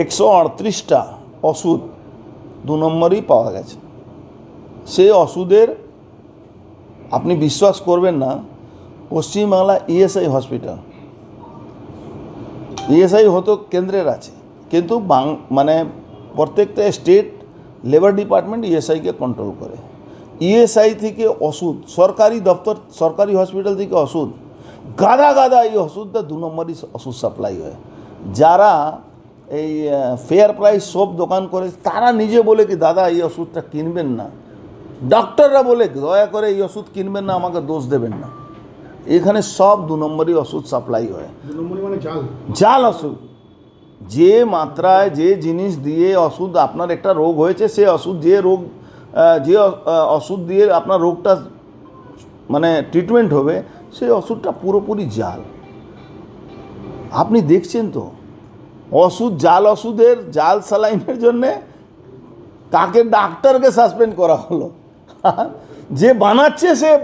একশো আটত্রিশটা ওষুধ দু নম্বরই পাওয়া গেছে। সেই ওষুধের আপনি বিশ্বাস করবেন না, পশ্চিমবাংলা ইএসআই হসপিটাল। ইএসআই হয়তো কেন্দ্রের আছে, কিন্তু বাং মানে প্রত্যেকটা স্টেট লেবার ডিপার্টমেন্ট ইএসআইকে কন্ট্রোল করে। ইএসআই থেকে ওষুধ, সরকারি দপ্তর, সরকারি হসপিটাল থেকে ওষুধ, গাদা গাদা এই ওষুধটা দু নম্বরই ওষুধ সাপ্লাই হয়। যারা এই ফেয়ার প্রাইস সব দোকান করে তারা নিজে বলে কি দাদা এই ওষুধটা কিনবেন না। ডাক্তাররা বলে দয়া করে এই ওষুধ কিনবেন না আমাকে দোষ দেবেন না। এখানে সব দু নম্বরই ওষুধ সাপ্লাই হয়। মানে জাল। জাল ওষুধ। যে মাত্রায় যে জিনিস দিয়ে ওষুধ আপনার একটা রোগ হয়েছে সে ওষুধ যে রোগ যে ওষুধ দিয়ে আপনার রোগটা মানে ট্রিটমেন্ট হবে সেই ওষুধটা পুরোপুরি জাল। আপনি দেখছেন তো? ওষুধ জাল ওষুধের জাল স্যালাইনের জন্যে তাকে ডাক্তারকে সাসপেন্ড করা হলো। যে বানাচ্ছে সে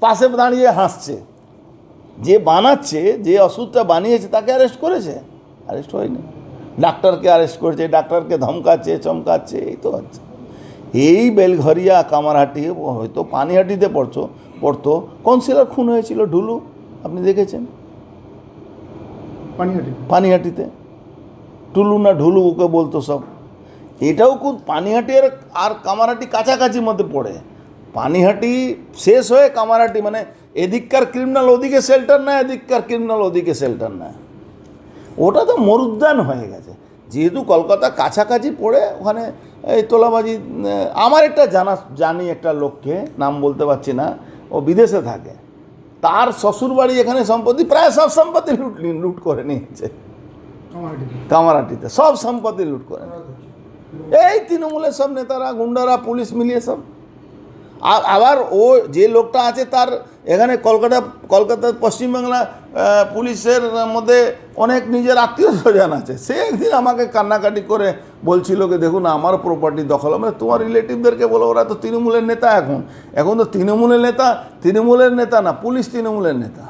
পাশে দাঁড়িয়ে হাসছে। যে বানাচ্ছে যে ওষুধটা বানিয়েছে তাকে অ্যারেস্ট করেছে। অ্যারেস্ট হয়নি। ডাক্তারকে অ্যারেস্ট করেছে ডাক্তারকে ধমকাচ্ছে চমকাচ্ছে এই তো হচ্ছে। এই বেলঘরিয়া কামারহাটি হয়তো পানিহাটিতে পড়ছো পড়তো। কাউন্সিলর খুন হয়েছিল ঢুলু আপনি দেখেছেন? পানিহাটি। পানিহাটিতে। টুলু না ঢুলু ওকে বলতো সব। এটাও খুব পানিহাটি আর আর কামারহাটি কাছাকাছি মধ্যে পড়ে। পানিহাটি শেষ হয়ে কামারহাটি মানে এদিককার ক্রিমিনাল ওদিকে শেল্টার নেয়, এদিককার ক্রিমিনাল ওদিকে শেল্টার নেয়। ওটা তো মরুদ্যান হয়ে গেছে। যেহেতু কলকাতা কাছাকাছি পড়ে, ওখানে এই তোলাবাজি আমার একটা জানা জানি একটা লোককে, নাম বলতে পারছি না, ও বিদেশে থাকে। তার শ্বশুরবাড়ি এখানে সম্পত্তি, প্রায় সব সম্পত্তি লুট লুট করে নিয়েছে। কামারহাটি কামারাটিতে সব সম্পত্তি লুট করে এই তৃণমূলের সব নেতারা গুন্ডারা পুলিশ মিলিয়ে সব। আবার ও যে লোকটা আছে তার এখানে কলকাতা কলকাতার পশ্চিমবাংলা পুলিশের মধ্যে অনেক নিজের আত্মীয় স্বজন আছে। সে একদিন আমাকে কান্নাকাটি করে বলছিল কি দেখুন আমার প্রপার্টি দখল মানে তোমার রিলেটিভদেরকে বলো ওরা তো তৃণমূলের নেতা এখন। এখন তো তৃণমূলের নেতা তৃণমূলের নেতা না পুলিশ তৃণমূলের নেতা।